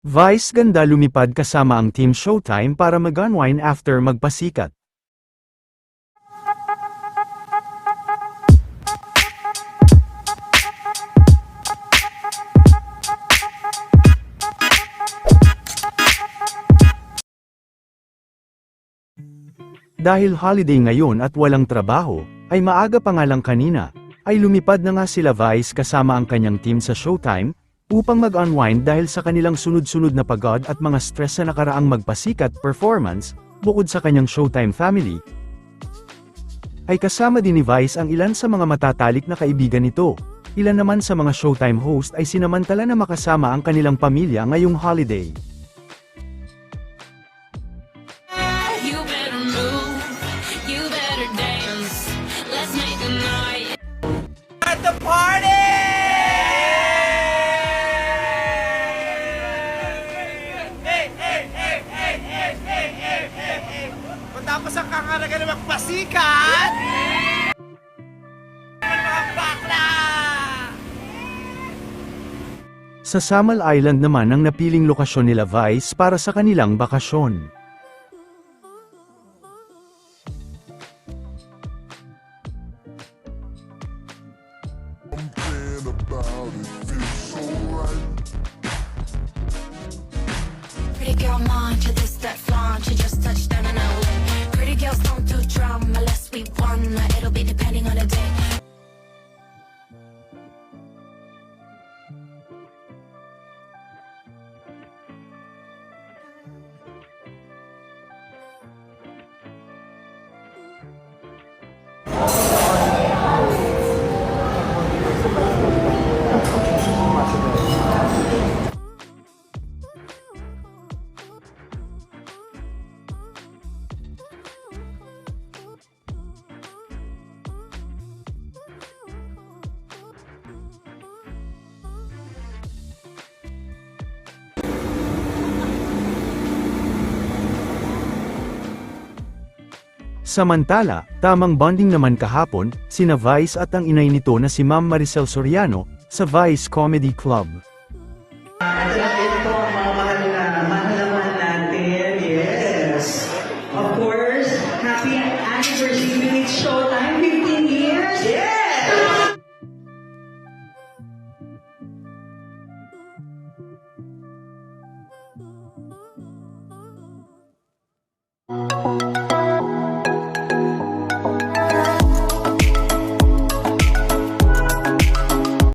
Vice ganda lumipad kasama ang Team Showtime para mag-unwind after magpasikat. Dahil holiday ngayon at walang trabaho, ay maaga pa nga lang kanina, ay lumipad na nga sila Vice kasama ang kanyang team sa Showtime, upang mag-unwind dahil sa kanilang sunod-sunod na pagod at mga stress sa nakaraang magpasikat performance, bukod sa kanyang Showtime family, ay kasama din ni Vice ang ilan sa mga matatalik na kaibigan nito. Ilan naman sa mga Showtime host ay sinamantala na makasama ang kanilang pamilya ngayong holiday. Move, at the party! Matapos ang kakaraga na magpasikat! Sa Samal Island naman ang napiling lokasyon nila Vice para sa kanilang bakasyon. Pretty girl, mind Samantala, tamang bonding naman kahapon, sina Vice at ang inay nito na si Ma'am Maricel Soriano, sa Vice Comedy Club. At ito po ang mga mahal na mahal natin, yes. Of course, happy anniversary with Showtime!